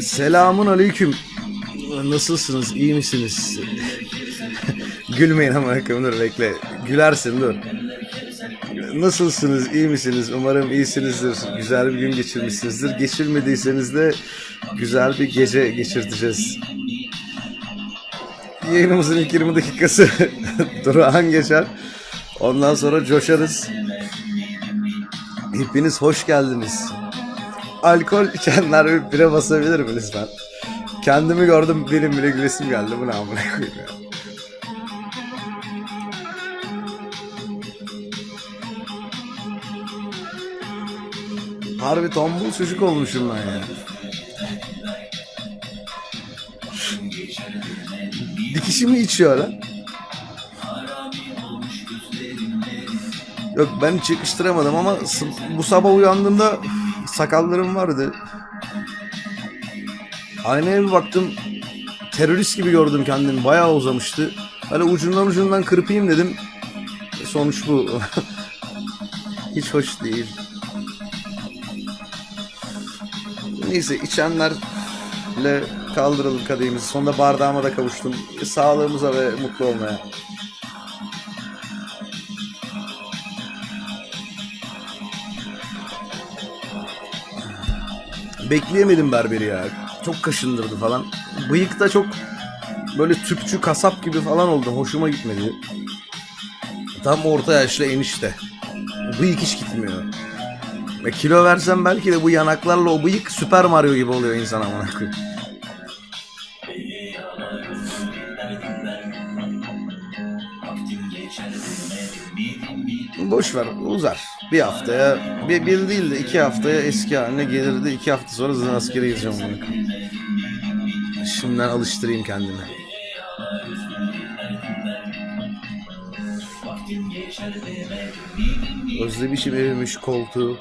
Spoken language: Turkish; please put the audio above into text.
Selamun aleyküm. Nasılsınız? İyi misiniz? Gülmeyin ama dur bekle. Gülersin dur. Nasılsınız? İyi misiniz? Umarım iyisinizdir. Güzel bir gün geçirmişsinizdir. Geçirmediyseniz de güzel bir gece geçirteceğiz. Yayınımızın ilk 20 dakikası durağan geçer. Ondan sonra coşarız. Hepiniz hoş geldiniz. Alkol içenler bir bire basabilir mi lütfen? Kendimi gördüm benim bile gülesim geldi. Bu ne amına koyayım ya. Harbi tombul çocuk olmuşum ben ya. Dikişimi içiyor lan. Yok ben hiç yakıştıramadım ama bu sabah uyandığımda sakallarım vardı. Aynaya bir baktım terörist gibi gördüm kendimi bayağı uzamıştı. Böyle ucundan ucundan kırpayım dedim. Sonuç bu. hiç hoş değil. Neyse içenlerle kaldıralım kadehimizi. Sonunda bardağıma da kavuştum. Sağlığımıza ve mutlu olmaya. Bekleyemedim berberi ya. Çok kaşındırdı falan. Bıyık da çok böyle tüpçü kasap gibi falan oldu. Hoşuma gitmedi. Tam orta yaşlı enişte. Bıyık hiç gitmiyor. Ve kilo versem belki de bu yanaklarla o bıyık Süper Mario gibi oluyor insan amına koyayım. Boş ver uzar. Bir haftaya, bir, bir değil de iki haftaya eski haline gelir de iki hafta sonra zaten askere amına koyayım. Şimdiden alıştırayım kendimi. Özlemişim evimiş koltuğu.